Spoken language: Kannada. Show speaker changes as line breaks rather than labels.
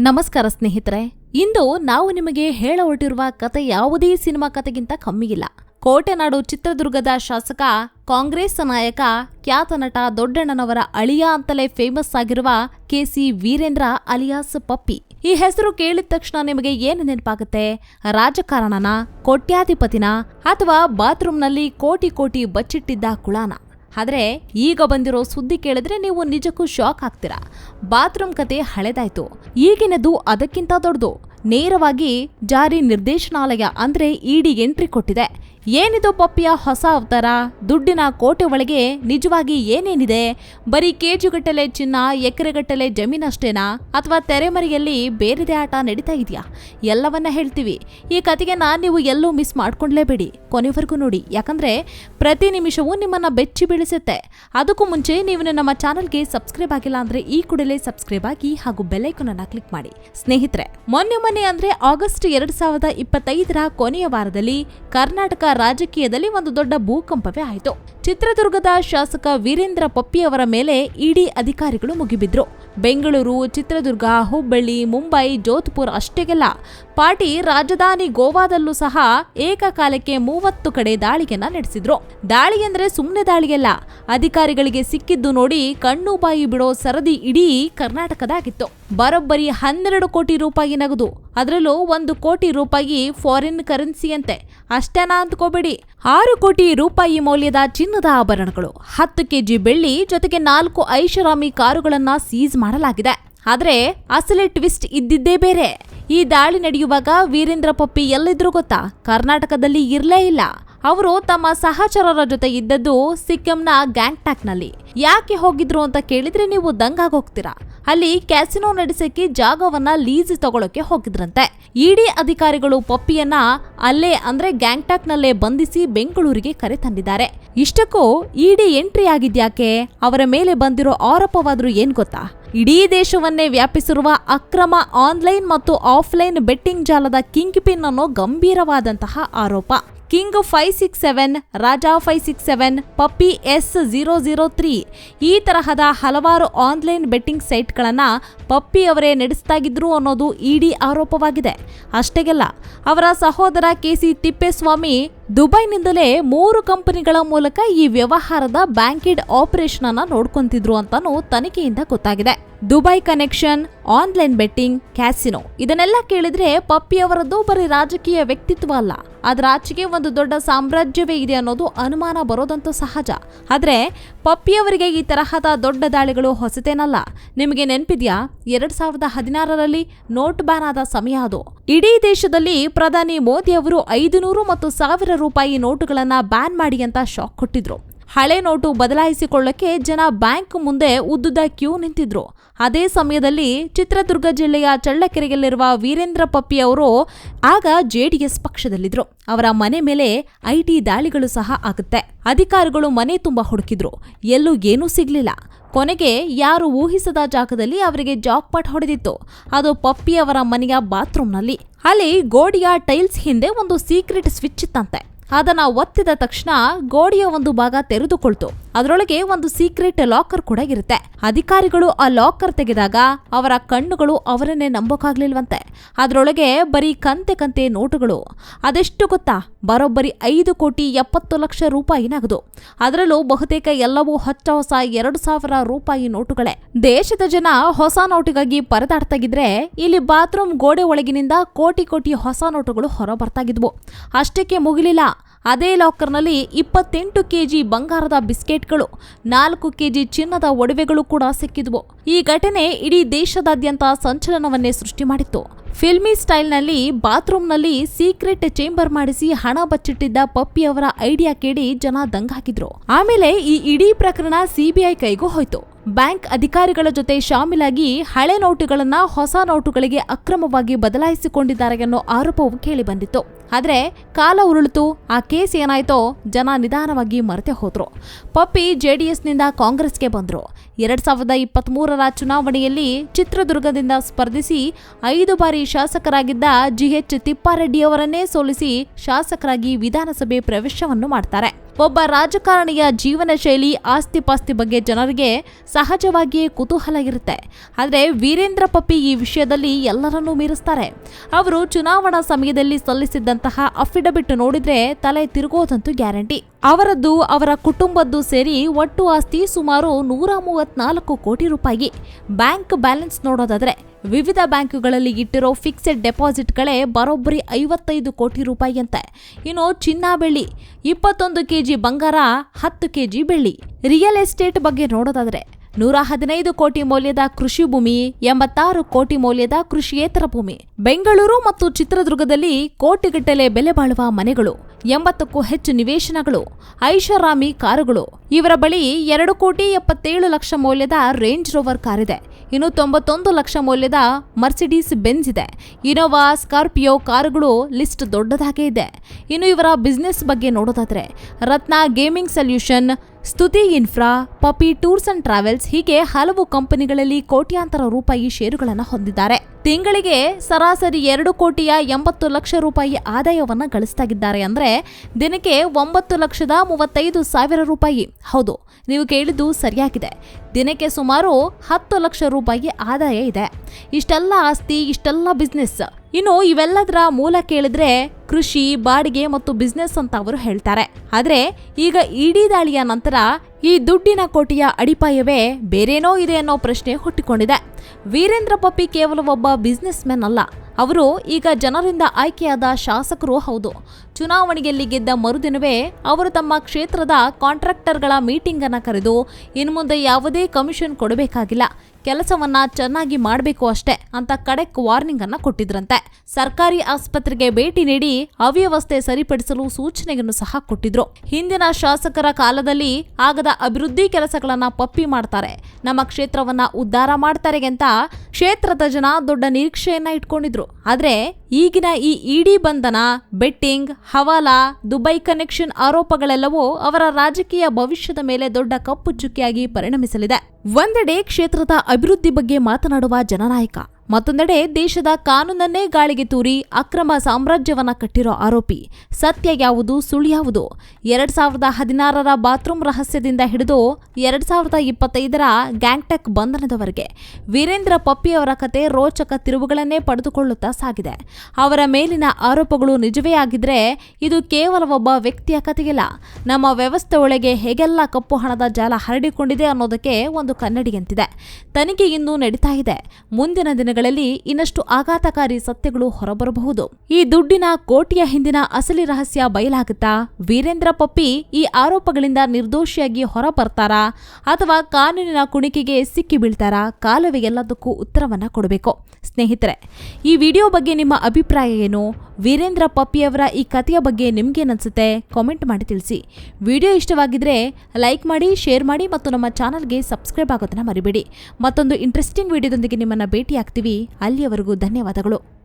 ನಮಸ್ಕಾರ ಸ್ನೇಹಿತರೆ, ಇಂದು ನಾವು ನಿಮಗೆ ಹೇಳ ಹೊರಟಿರುವ ಕತೆ ಯಾವುದೇ ಸಿನಿಮಾ ಕತೆಗಿಂತ ಕಮ್ಮಿಗಿಲ್ಲ. ಕೋಟೆನಾಡು ಚಿತ್ರದುರ್ಗದ ಶಾಸಕ, ಕಾಂಗ್ರೆಸ್ ನಾಯಕ, ಖ್ಯಾತ ನಟ ದೊಡ್ಡಣ್ಣನವರ ಅಳಿಯ ಅಂತಲೇ ಫೇಮಸ್ ಆಗಿರುವ ಕೆಸಿ ವೀರೇಂದ್ರ ಅಲಿಯಾಸ್ ಪಪ್ಪಿ. ಈ ಹೆಸರು ಕೇಳಿದ ತಕ್ಷಣ ನಿಮಗೆ ಏನು ನೆನಪಾಗುತ್ತೆ? ರಾಜಕಾರಣನ, ಕೋಟ್ಯಾಧಿಪತಿನ ಅಥವಾ ಬಾತ್ರೂಮ್ನಲ್ಲಿ ಕೋಟಿ ಕೋಟಿ ಬಚ್ಚಿಟ್ಟಿದ್ದ ಕುಳಾನ. ಆದ್ರೆ ಈಗ ಬಂದಿರೋ ಸುದ್ದಿ ಕೇಳಿದ್ರೆ ನೀವು ನಿಜಕ್ಕೂ ಶಾಕ್ ಆಗ್ತೀರಾ? ಬಾತ್ರೂಮ್ ಕತೆ ಹಳೆದಾಯ್ತು. ಈಗಿನದು ಅದಕ್ಕಿಂತ ದೊಡ್ಡದು. ನೇರವಾಗಿ ಜಾರಿ ನಿರ್ದೇಶನಾಲಯ ಅಂದ್ರೆ ಇಡಿ ಎಂಟ್ರಿ ಕೊಟ್ಟಿದೆ. ಏನಿದು ಪಪ್ಪಿಯ ಹೊಸ ಅವತಾರ? ದುಡ್ಡಿನ ಕೋಟೆ ಒಳಗೆ ನಿಜವಾಗಿ ಏನೇನಿದೆ? ಬರೀ ಕೇಜುಗಟ್ಟಲೆ ಚಿನ್ನ, ಎಕರೆಗಟ್ಟಲೆ ಜಮೀನಷ್ಟೇನಾ? ಅಥವಾ ತೆರೆಮರೆಯಲ್ಲಿ ಬೇರೆದೇ ಆಟ ನಡೀತಾ ಇದೆಯಾ? ಎಲ್ಲವನ್ನ ಹೇಳ್ತೀವಿ. ಈ ಕತೆಗೆನ ನೀವು ಎಲ್ಲೂ ಮಿಸ್ ಮಾಡ್ಕೊಂಡ್ಲೇಬೇಡಿ. ಕೊನೆವರೆಗೂ ನೋಡಿ. ಯಾಕಂದ್ರೆ ಪ್ರತಿ ನಿಮಿಷವೂ ನಿಮ್ಮನ್ನ ಬೆಚ್ಚಿ ಬೀಳಿಸುತ್ತೆ. ಅದಕ್ಕೂ ಮುಂಚೆ ನೀವು ನಮ್ಮ ಚಾನಲ್ಗೆ ಸಬ್ಸ್ಕ್ರೈಬ್ ಆಗಿಲ್ಲ ಅಂದ್ರೆ ಈ ಕೂಡಲೇ ಸಬ್ಸ್ಕ್ರೈಬ್ ಆಗಿ ಹಾಗೂ ಬೆಲೈಕನ್ ಅನ್ನ ಕ್ಲಿಕ್ ಮಾಡಿ. ಸ್ನೇಹಿತರೆ, ಮೊನ್ನೆ ಮೊನ್ನೆ ಅಂದ್ರೆ ಆಗಸ್ಟ್ ಎರಡ್ ಸಾವಿರದ ಇಪ್ಪತ್ತೈದರ ಕೊನೆಯ ವಾರದಲ್ಲಿ ಕರ್ನಾಟಕ ರಾಜಕೀಯದಲ್ಲಿ ಒಂದು ದೊಡ್ಡ ಭೂಕಂಪವೇ ಆಯಿತು. ಚಿತ್ರದುರ್ಗದ ಶಾಸಕ ವೀರೇಂದ್ರ ಪಪ್ಪಿಯವರ ಮೇಲೆ ಇಡಿ ಅಧಿಕಾರಿಗಳು ಮುಗಿಬಿದ್ರು. ಬೆಂಗಳೂರು, ಚಿತ್ರದುರ್ಗ, ಹುಬ್ಬಳ್ಳಿ, ಮುಂಬೈ, ಜೋಧ್ಪುರ್ ಅಷ್ಟೇಗೆಲ್ಲ. ಪಾಟಿ ರಾಜಧಾನಿ ಗೋವಾದಲ್ಲೂ ಸಹ ಏಕಕಾಲಕ್ಕೆ ಮೂವತ್ತು ಕಡೆ ದಾಳಿಯನ್ನ ನಡೆಸಿದ್ರು. ದಾಳಿ ಅಂದ್ರೆ ಸುಮ್ಮನೆ ದಾಳಿಯಲ್ಲ. ಅಧಿಕಾರಿಗಳಿಗೆ ಸಿಕ್ಕಿದ್ದು ನೋಡಿ ಕಣ್ಣು ಬಾಯಿ ಬಿಡೋ ಸರದಿ ಇಡೀ ಕರ್ನಾಟಕದಾಗಿತ್ತು. ಬರೋಬ್ಬರಿ ಹನ್ನೆರಡು ಕೋಟಿ ರೂಪಾಯಿ ನಗದು. ಅದರಲ್ಲೂ ಒಂದು ಕೋಟಿ ರೂಪಾಯಿ ಫಾರಿನ್ ಕರೆನ್ಸಿಯಂತೆ ಅಷ್ಟೇನಾ ಅಂದ್ಕೋಬೇಡಿ ಆರು ಕೋಟಿ ರೂಪಾಯಿ ಮೌಲ್ಯದ ಚಿನ್ನದ ಆಭರಣಗಳು, ಹತ್ತು ಕೆಜಿ ಬೆಳ್ಳಿ ಜೊತೆಗೆ ನಾಲ್ಕು ಐಷಾರಾಮಿ ಕಾರುಗಳನ್ನ ಸೀಸ್ ಮಾಡಲಾಗಿದೆ. ಆದರೆ ಅಸಲಿ ಟ್ವಿಸ್ಟ್ ಇದ್ದಿದ್ದೇ ಬೇರೆ. ಈ ದಾಳಿ ನಡೆಯುವಾಗ ವೀರೇಂದ್ರ ಪಪ್ಪಿ ಎಲ್ಲಿದ್ರು ಗೊತ್ತಾ? ಕರ್ನಾಟಕದಲ್ಲಿ ಇರಲೇ ಇಲ್ಲ. ಅವರು ತಮ್ಮ ಸಹಚರರ ಜೊತೆ ಇದ್ದದ್ದು ಸಿಕ್ಕಿಂನ ಗ್ಯಾಂಗ್ಟಾಕ್ನಲ್ಲಿ. ಯಾಕೆ ಹೋಗಿದ್ರು ಅಂತ ಕೇಳಿದ್ರೆ ನೀವು ದಂಗಾಗೋಗ್ತೀರಾ? ಅಲ್ಲಿ ಕ್ಯಾಸಿನೋ ನಡೆಸಕ್ಕೆ ಜಾಗವನ್ನ ಲೀಸ್ ತಗೊಳಕ್ಕೆ ಹೋಗಿದ್ರಂತೆ. ಇಡಿ ಅಧಿಕಾರಿಗಳು ಪಪ್ಪಿಯನ್ನ ಅಲ್ಲೇ ಅಂದ್ರೆ ಗ್ಯಾಂಗ್ಟಾಕ್ನಲ್ಲೇ ಬಂಧಿಸಿ ಬೆಂಗಳೂರಿಗೆ ಕರೆ ತಂದಿದ್ದಾರೆ. ಇಷ್ಟಕ್ಕೂ ಇಡಿ ಎಂಟ್ರಿ ಆಗಿದ್ಯಾಕೆ? ಅವರ ಮೇಲೆ ಬಂದಿರೋ ಆರೋಪವಾದ್ರೂ ಏನ್ ಗೊತ್ತಾ? ಇಡೀ ದೇಶವನ್ನೇ ವ್ಯಾಪಿಸಿರುವ ಅಕ್ರಮ ಆನ್ಲೈನ್ ಮತ್ತು ಆಫ್ಲೈನ್ ಬೆಟ್ಟಿಂಗ್ ಜಾಲದ ಕಿಂಗ್ ಪಿನ್ ಅನ್ನೋ ಗಂಭೀರವಾದಂತಹ ಆರೋಪ. King five six seven, Raja five six seven, Puppy S zero zero three ಈ ತರಹದ ಹಲವಾರು ಆನ್ಲೈನ್ ಬೆಟ್ಟಿಂಗ್ ಸೈಟ್ಗಳನ್ನು ಪಪ್ಪಿ ಅವರೇ ನಡೆಸ್ತಾಗಿದ್ರು ಅನ್ನೋದು ಇಡಿ ಆರೋಪವಾಗಿದೆ. ಅಷ್ಟೇಗೆಲ್ಲ ಅವರ ಸಹೋದರ ಕೆಸಿ ತಿಪ್ಪೇಸ್ವಾಮಿ ದುಬೈನಿಂದಲೇ ಮೂರು ಕಂಪನಿಗಳ ಮೂಲಕ ಈ ವ್ಯವಹಾರದ ಬ್ಯಾಂಕಿಡ್ ಆಪರೇಷನ್ ಅನ್ನ ನೋಡ್ಕೊಂತಿದ್ರು ಅಂತಾನು ತನಿಖೆಯಿಂದ ಗೊತ್ತಾಗಿದೆ. Dubai connection online betting casino ಇದನ್ನೆಲ್ಲ ಕೇಳಿದ್ರೆ ಪಪ್ಪಿ ಅವರದ್ದು ಬರೀ ರಾಜಕೀಯ ವ್ಯಕ್ತಿತ್ವ ಅಲ್ಲ. ಅದರ ಆಚೆಗೆ ಒಂದು ದೊಡ್ಡ ಸಾಮ್ರಾಜ್ಯವೇ ಇದೆ ಅನ್ನೋದು ಅನುಮಾನ ಬರೋದಂತೂ ಸಹಜ. ಆದರೆ ಪಪ್ಪಿಯವರಿಗೆ ಈ ತರಹದ ದೊಡ್ಡ ದಾಳಿಗಳು ಹೊಸತೇನಲ್ಲ. ನಿಮಗೆ ನೆನಪಿದೆಯಾ? ಎರಡ್ ಸಾವಿರದ ಹದಿನಾರರಲ್ಲಿ ನೋಟ್ ಬ್ಯಾನ್ ಆದ ಸಮಯ ಅದು. ಇಡೀ ದೇಶದಲ್ಲಿ ಪ್ರಧಾನಿ ಮೋದಿ ಅವರು ಐದುನೂರು ಮತ್ತು ಸಾವಿರ ರೂಪಾಯಿ ನೋಟುಗಳನ್ನು ಬ್ಯಾನ್ ಮಾಡಿ ಅಂತ ಶಾಕ್ ಕೊಟ್ಟಿದ್ರು. ಹಳೆ ನೋಟು ಬದಲಾಯಿಸಿಕೊಳ್ಳಕ್ಕೆ ಜನ ಬ್ಯಾಂಕ್ ಮುಂದೆ ಉದ್ದುದ ಕ್ಯೂ ನಿಂತಿದ್ರು. ಅದೇ ಸಮಯದಲ್ಲಿ ಚಿತ್ರದುರ್ಗ ಜಿಲ್ಲೆಯ ಚಳ್ಳಕೆರೆಯಲ್ಲಿರುವ ವೀರೇಂದ್ರ ಪಪ್ಪಿ ಅವರು ಆಗ ಜೆಡಿಎಸ್ ಪಕ್ಷದಲ್ಲಿದ್ದರು ಅವರ ಮನೆ ಮೇಲೆ ಐಟಿ ದಾಳಿಗಳು ಸಹ ಆಗುತ್ತೆ. ಅಧಿಕಾರಿಗಳು ಮನೆ ತುಂಬ ಹುಡುಕಿದ್ರು. ಎಲ್ಲೂ ಏನೂ ಸಿಗಲಿಲ್ಲ. ಕೊನೆಗೆ ಯಾರು ಊಹಿಸದ ಜಾಗದಲ್ಲಿ ಅವರಿಗೆ ಜಾಕ್ಪಾಟ್ ಹೊಡೆದಿತ್ತು. ಅದು ಪಪ್ಪಿ ಅವರ ಮನೆಯ ಬಾತ್ರೂಮ್ನಲ್ಲಿ. ಅಲ್ಲಿ ಗೋಡೆಯ ಟೈಲ್ಸ್ ಹಿಂದೆ ಒಂದು ಸೀಕ್ರೆಟ್ ಸ್ವಿಚ್ ಇತ್ತಂತೆ. ಅದನ್ನ ಒತ್ತಿದ ತಕ್ಷಣ ಗೋಡೆಯ ಒಂದು ಭಾಗ ತೆರೆದುಕೊಳ್ತು. ಅದರೊಳಗೆ ಒಂದು ಸೀಕ್ರೆಟ್ ಲಾಕರ್ ಕೂಡ ಇರುತ್ತೆ. ಅಧಿಕಾರಿಗಳು ಆ ಲಾಕರ್ ತೆಗೆದಾಗ ಅವರ ಕಣ್ಣುಗಳು ಅವರನ್ನೇ ನಂಬೋಕಾಗ್ಲಿಲ್ವಂತೆ. ಅದರೊಳಗೆ ಬರೀ ಕಂತೆ ಕಂತೆ ನೋಟುಗಳು. ಅದೆಷ್ಟು ಗೊತ್ತಾ? ಬರೋಬ್ಬರಿ ಐದು ಕೋಟಿ ಎಪ್ಪತ್ತು ಲಕ್ಷ ರೂಪಾಯಿ ನಗದು ಅದರಲ್ಲೂ ಬಹುತೇಕ ಎಲ್ಲವೂ ಹೊಚ್ಚ ಹೊಸ ಎರಡು ಸಾವಿರ ರೂಪಾಯಿ ನೋಟುಗಳೇ. ದೇಶದ ಜನ ಹೊಸ ನೋಟಿಗಾಗಿ ಪರದಾಡ್ತಾಗಿದ್ರೆ ಇಲ್ಲಿ ಬಾತ್ರೂಮ್ ಗೋಡೆ ಒಳಗಿನಿಂದ ಕೋಟಿ ಕೋಟಿ ಹೊಸ ನೋಟುಗಳು ಹೊರ ಬರ್ತಾಗಿದ್ವು ಅಷ್ಟಕ್ಕೆ ಮುಗಿಲಿಲ್ಲ. ಅದೇ ಲಾಕರ್ನಲ್ಲಿ ಇಪ್ಪತ್ತೆಂಟು ಕೆಜಿ ಬಂಗಾರದ ಬಿಸ್ಕೆಟ್ಗಳು, ನಾಲ್ಕು ಕೆಜಿ ಚಿನ್ನದ ಒಡವೆಗಳು ಕೂಡ ಸಿಕ್ಕಿದ್ವು. ಈ ಘಟನೆ ಇಡೀ ದೇಶದಾದ್ಯಂತ ಸಂಚಲನವನ್ನೇ ಸೃಷ್ಟಿ ಮಾಡಿತ್ತು. ಫಿಲ್ಮಿ ಸ್ಟೈಲ್ನಲ್ಲಿ ಬಾತ್ರೂಮ್ನಲ್ಲಿ ಸೀಕ್ರೆಟ್ ಚೇಂಬರ್ ಮಾಡಿಸಿ ಹಣ ಬಚ್ಚಿಟ್ಟಿದ್ದ ಪಪ್ಪಿ ಅವರ ಐಡಿಯಾ ಕೇಳಿ ಜನ ದಂಗಾಕಿದ್ರು ಆಮೇಲೆ ಈ ಇಡೀ ಪ್ರಕರಣ ಸಿಬಿಐ ಕೈಗೂ ಹೋಯ್ತು. ಬ್ಯಾಂಕ್ ಅಧಿಕಾರಿಗಳ ಜೊತೆ ಶಾಮೀಲಾಗಿ ಹಳೆ ನೋಟುಗಳನ್ನ ಹೊಸ ನೋಟುಗಳಿಗೆ ಅಕ್ರಮವಾಗಿ ಬದಲಾಯಿಸಿಕೊಂಡಿದ್ದಾರೆ ಅನ್ನೋ ಆರೋಪವು ಕೇಳಿ ಬಂದಿತ್ತು. ಆದ್ರೆ ಕಾಲ ಉರುಳಿತು, ಆ ಕೇಸ್ ಏನಾಯ್ತೋ ಜನ ನಿಧಾನವಾಗಿ ಮರೆತೇ ಹೋದರು. ಪಪ್ಪಿ ಜೆ ಡಿ ಎಸ್ನಿಂದ ಕಾಂಗ್ರೆಸ್ಗೆ ಬಂದರು. ಎರಡು ಸಾವಿರದ ಇಪ್ಪತ್ತ್ ಮೂರರ ಚುನಾವಣೆಯಲ್ಲಿ ಚಿತ್ರದುರ್ಗದಿಂದ ಸ್ಪರ್ಧಿಸಿ ಐದು ಬಾರಿ ಶಾಸಕರಾಗಿದ್ದ ಜಿ ಎಚ್ ತಿಪ್ಪಾರೆಡ್ಡಿಯವರನ್ನೇ ಸೋಲಿಸಿ ಶಾಸಕರಾಗಿ ವಿಧಾನಸಭೆ ಪ್ರವೇಶವನ್ನು ಮಾಡ್ತಾರೆ. ಒಬ್ಬ ರಾಜಕಾರಣಿಯ ಜೀವನ ಶೈಲಿ ಆಸ್ತಿಪಾಸ್ತಿ ಬಗ್ಗೆ ಜನರಿಗೆ ಸಹಜವಾಗಿಯೇ ಕುತೂಹಲ ಇರುತ್ತೆ. ಆದರೆ ವೀರೇಂದ್ರ ಪಪ್ಪಿ ಈ ವಿಷಯದಲ್ಲಿ ಎಲ್ಲರನ್ನೂ ಮೀರಿಸ್ತಾರೆ. ಅವರು ಚುನಾವಣಾ ಸಮಯದಲ್ಲಿ ಸಲ್ಲಿಸಿದ್ದಂತಹ ಅಫಿಡವಿಟ್ ನೋಡಿದ್ರೆ ತಲೆ ತಿರುಗೋದಂತೂ ಗ್ಯಾರಂಟಿ. ಅವರದ್ದು, ಅವರ ಕುಟುಂಬದ್ದು ಸೇರಿ ಒಟ್ಟು ಆಸ್ತಿ ಸುಮಾರು ನೂರ ಮೂವತ್ನಾಲ್ಕು ಕೋಟಿ ರೂಪಾಯಿ ಬ್ಯಾಂಕ್ ಬ್ಯಾಲೆನ್ಸ್ ನೋಡೋದಾದ್ರೆ, ವಿವಿಧ ಬ್ಯಾಂಕುಗಳಲ್ಲಿ ಇಟ್ಟಿರೋ ಫಿಕ್ಸೆಡ್ ಡೆಪಾಸಿಟ್ಗಳೇ ಬರೋಬ್ಬರಿ ಐವತ್ತೈದು ಕೋಟಿ ರೂಪಾಯಿ ಅಂತೆ ಇನ್ನು ಚಿನ್ನ ಬೆಳ್ಳಿ, ಇಪ್ಪತ್ತೊಂದು ಕೆಜಿ ಬಂಗಾರ, ಹತ್ತು ಕೆಜಿ ಬೆಳ್ಳಿ. ರಿಯಲ್ ಎಸ್ಟೇಟ್ ಬಗ್ಗೆ ನೋಡೋದಾದ್ರೆ ನೂರ ಹದಿನೈದು ಕೋಟಿ ಮೌಲ್ಯದ ಕೃಷಿ ಭೂಮಿ, ಎಂಬತ್ತಾರು ಕೋಟಿ ಮೌಲ್ಯದ ಕೃಷಿಯೇತರ ಭೂಮಿ. ಬೆಂಗಳೂರು ಮತ್ತು ಚಿತ್ರದುರ್ಗದಲ್ಲಿ ಕೋಟಿಗಟ್ಟಲೆ ಬೆಲೆ ಬಾಳುವ ಮನೆಗಳು, ಎಂಬತ್ತಕ್ಕೂ ಹೆಚ್ಚು ನಿವೇಶನಗಳು, ಐಷಾರಾಮಿ ಕಾರುಗಳು. ಇವರ ಬಳಿ ಎರಡು ಕೋಟಿ ಎಪ್ಪತ್ತೇಳು ಲಕ್ಷ ಮೌಲ್ಯದ ರೇಂಜ್ ರೋವರ್ ಕಾರಿದೆ. ಇನ್ನು ತೊಂಬತ್ತೊಂದು ಲಕ್ಷ ಮೌಲ್ಯದ ಮರ್ಸಿಡೀಸ್ ಬೆಂಜ್ ಇದೆ. ಇನೋವಾ, ಸ್ಕಾರ್ಪಿಯೋ ಕಾರುಗಳು ಲಿಸ್ಟ್ ದೊಡ್ಡದಾಗೇ ಇದೆ. ಇನ್ನು ಇವರ ಬಿಸ್ನೆಸ್ ಬಗ್ಗೆ ನೋಡೋದಾದ್ರೆ, Ratna gaming solution Stuti infra, Puppy tours and travels ಹೀಗೆ ಹಲವು ಕಂಪನಿಗಳಲ್ಲಿ ಕೋಟ್ಯಾಂತರ ರೂಪಾಯಿ ಷೇರುಗಳನ್ನು ಹೊಂದಿದ್ದಾರೆ. ತಿಂಗಳಿಗೆ ಸರಾಸರಿ ಎರಡು ಕೋಟಿಯ ಎಂಬತ್ತು ಲಕ್ಷ ರೂಪಾಯಿ ಆದಾಯವನ್ನು ಗಳಿಸ್ತಾಗಿದ್ದಾರೆ ಅಂದರೆ ದಿನಕ್ಕೆ ಒಂಬತ್ತು ಲಕ್ಷದ ಮೂವತ್ತೈದು ಸಾವಿರ ರೂಪಾಯಿ. ಹೌದು, ನೀವು ಕೇಳಿದ್ದು ಸರಿಯಾಗಿದೆ. ದಿನಕ್ಕೆ ಸುಮಾರು ಹತ್ತು ಲಕ್ಷ ರೂಪಾಯಿ ಆದಾಯ ಇದೆ. ಇಷ್ಟೆಲ್ಲ ಆಸ್ತಿ, ಇಷ್ಟೆಲ್ಲ ಬಿಸ್ನೆಸ್ ಇನ್ನು ಇವೆಲ್ಲದರ ಮೂಲ ಕೇಳಿದ್ರೆ ಕೃಷಿ, ಬಾಡಿಗೆ ಮತ್ತು ಬಿಸ್ನೆಸ್ ಅಂತ ಅವರು ಹೇಳ್ತಾರೆ. ಆದರೆ ಈಗ ಇಡೀ ದಾಳಿಯ ನಂತರ ಈ ದುಡ್ಡಿನ ಕೋಟೆಯ ಅಡಿಪಾಯವೇ ಬೇರೇನೋ ಇದೆ ಅನ್ನೋ ಪ್ರಶ್ನೆ ಹುಟ್ಟಿಕೊಂಡಿದೆ. ವೀರೇಂದ್ರ ಪಪ್ಪಿ ಕೇವಲ ಒಬ್ಬ ಬಿಸ್ನೆಸ್ ಮ್ಯಾನ್ ಅಲ್ಲ. ಅವರು ಈಗ ಜನರಿಂದ ಆಯ್ಕೆಯಾದ ಶಾಸಕರು ಹೌದು. ಚುನಾವಣೆಯಲ್ಲಿ ಗೆದ್ದ ಮರುದಿನವೇ ಅವರು ತಮ್ಮ ಕ್ಷೇತ್ರದ ಕಾಂಟ್ರಾಕ್ಟರ್ಗಳ ಮೀಟಿಂಗ್ ಅನ್ನ ಕರೆದು ಇನ್ನು ಮುಂದೆ ಯಾವುದೇ ಕಮಿಷನ್ ಕೊಡಬೇಕಾಗಿಲ್ಲ. ಕೆಲಸವನ್ನ ಚೆನ್ನಾಗಿ ಮಾಡಬೇಕು ಅಷ್ಟೇ ಅಂತ ಕಡೆಕ್ ವಾರ್ನಿಂಗ್ ಅನ್ನ ಕೊಟ್ಟಿದ್ರಂತೆ. ಸರ್ಕಾರಿ ಆಸ್ಪತ್ರೆಗೆ ಭೇಟಿ ನೀಡಿ ಅವ್ಯವಸ್ಥೆ ಸರಿಪಡಿಸಲು ಸೂಚನೆಯನ್ನು ಸಹ ಕೊಟ್ಟಿದ್ರು. ಹಿಂದಿನ ಶಾಸಕರ ಕಾಲದಲ್ಲಿ ಆಗದ ಅಭಿವೃದ್ಧಿ ಕೆಲಸಗಳನ್ನ ಪಪ್ಪಿ ಮಾಡ್ತಾರೆ. ನಮ್ಮ ಕ್ಷೇತ್ರವನ್ನ ಉದ್ಧಾರ ಮಾಡ್ತಾರೆ ಅಂತ ಕ್ಷೇತ್ರದ ಜನ ದೊಡ್ಡ ನಿರೀಕ್ಷೆಯನ್ನ ಇಟ್ಕೊಂಡಿದ್ರು. ಆದ್ರೆ ಈಗಿನ ಈ ಇಡಿ ಬಂಧನ, ಬೆಟ್ಟಿಂಗ್, ಹವಾಲಾ, ದುಬೈ ಕನೆಕ್ಷನ್ ಆರೋಪಗಳೆಲ್ಲವೂ ಅವರ ರಾಜಕೀಯ ಭವಿಷ್ಯದ ಮೇಲೆ ದೊಡ್ಡ ಕಪ್ಪು ಚುಕ್ಕಿಯಾಗಿ ಪರಿಣಮಿಸಲಿದೆ. ಒಂದೆಡೆ ಕ್ಷೇತ್ರದ ಅಭಿವೃದ್ಧಿ ಬಗ್ಗೆ ಮಾತನಾಡುವ ಜನನಾಯಕ. ಮತ್ತೊಂದೆಡೆ ದೇಶದ ಕಾನೂನನ್ನೇ ಗಾಳಿಗೆ ತೂರಿ ಅಕ್ರಮ ಸಾಮ್ರಾಜ್ಯವನ್ನ ಕಟ್ಟಿರೋ ಆರೋಪಿ ಸತ್ಯ ಯಾವುದು, ಸುಳ್ಳು ಯಾವುದು? ಎರಡ್ ಸಾವಿರದ ಹದಿನಾರರ ಬಾತ್ರೂಮ್ ರಹಸ್ಯದಿಂದ ಹಿಡಿದು ಎರಡ್ ಸಾವಿರದ ಇಪ್ಪತ್ತೈದರ ಗ್ಯಾಂಗ್ಟೆಕ್ ಬಂಧನದವರೆಗೆ ವೀರೇಂದ್ರ ಪಪ್ಪಿ ಅವರ ಕತೆ ರೋಚಕ ತಿರುವುಗಳನ್ನೇ ಪಡೆದುಕೊಳ್ಳುತ್ತಾ ಸಾಗಿದೆ. ಅವರ ಮೇಲಿನ ಆರೋಪಗಳು ನಿಜವೇ ಆಗಿದ್ರೆ ಇದು ಕೇವಲ ಒಬ್ಬ ವ್ಯಕ್ತಿಯ ಕಥೆಯಲ್ಲ ನಮ್ಮ ವ್ಯವಸ್ಥೆ ಒಳಗೆ ಹೇಗೆಲ್ಲ ಕಪ್ಪು ಹಣದ ಜಾಲ ಹರಡಿಕೊಂಡಿದೆ ಅನ್ನೋದಕ್ಕೆ ಒಂದು ಕನ್ನಡಿಯಂತಿದೆ. ತನಿಖೆ ಇನ್ನೂ ನಡೀತಾ ಇದೆ. ಮುಂದಿನ ದಿನಗಳಲ್ಲಿ ಇನ್ನಷ್ಟು ಆಘಾತಕಾರಿ ಸತ್ಯಗಳು ಹೊರಬರಬಹುದು. ಈ ದುಡ್ಡಿನ ಕೋಟಿಯ ಹಿಂದಿನ ಅಸಲಿ ರಹಸ್ಯ ಬಯಲಾಗುತ್ತಾ? ವೀರೇಂದ್ರ ಪಪ್ಪಿ ಈ ಆರೋಪಗಳಿಂದ ನಿರ್ದೋಷಿಯಾಗಿ ಹೊರಬರ್ತಾರಾ? ಅಥವಾ ಕಾನೂನಿನ ಕುಣಿಕೆಗೆ ಸಿಕ್ಕಿ ಬೀಳ್ತಾರಾ? ಕಾಲವೇ ಎಲ್ಲದಕ್ಕೂ ಉತ್ತರವನ್ನ ಕೊಡಬೇಕು. ಸ್ನೇಹಿತರೆ, ಈ ವಿಡಿಯೋ ಬಗ್ಗೆ ನಿಮ್ಮ ಅಭಿಪ್ರಾಯ ಏನು? ವೀರೇಂದ್ರ ಪಪ್ಪಿಯವರ ಈ ಕಥೆಯ ಬಗ್ಗೆ ನಿಮ್ಗೇನನ್ಸುತ್ತೆ ಕಾಮೆಂಟ್ ಮಾಡಿ ತಿಳಿಸಿ. ವಿಡಿಯೋ ಇಷ್ಟವಾಗಿದ್ರೆ ಲೈಕ್ ಮಾಡಿ ಶೇರ್ ಮಾಡಿ ಮತ್ತು ನಮ್ಮ ಚಾನಲ್ಗೆ ಸಬ್ಸ್ಕ್ರೈಬ್ ಆಗೋದನ್ನ ಮರಿಬೇಡಿ. ಮತ್ತೊಂದು ಇಂಟ್ರೆಸ್ಟಿಂಗ್ ವಿಡಿಯೋದೊಂದಿಗೆ ನಿಮ್ಮನ್ನು ಭೇಟಿಯಾಗ್ತೀವಿ. ಅಲ್ಲಿಯವರೆಗೂ ಧನ್ಯವಾದಗಳು.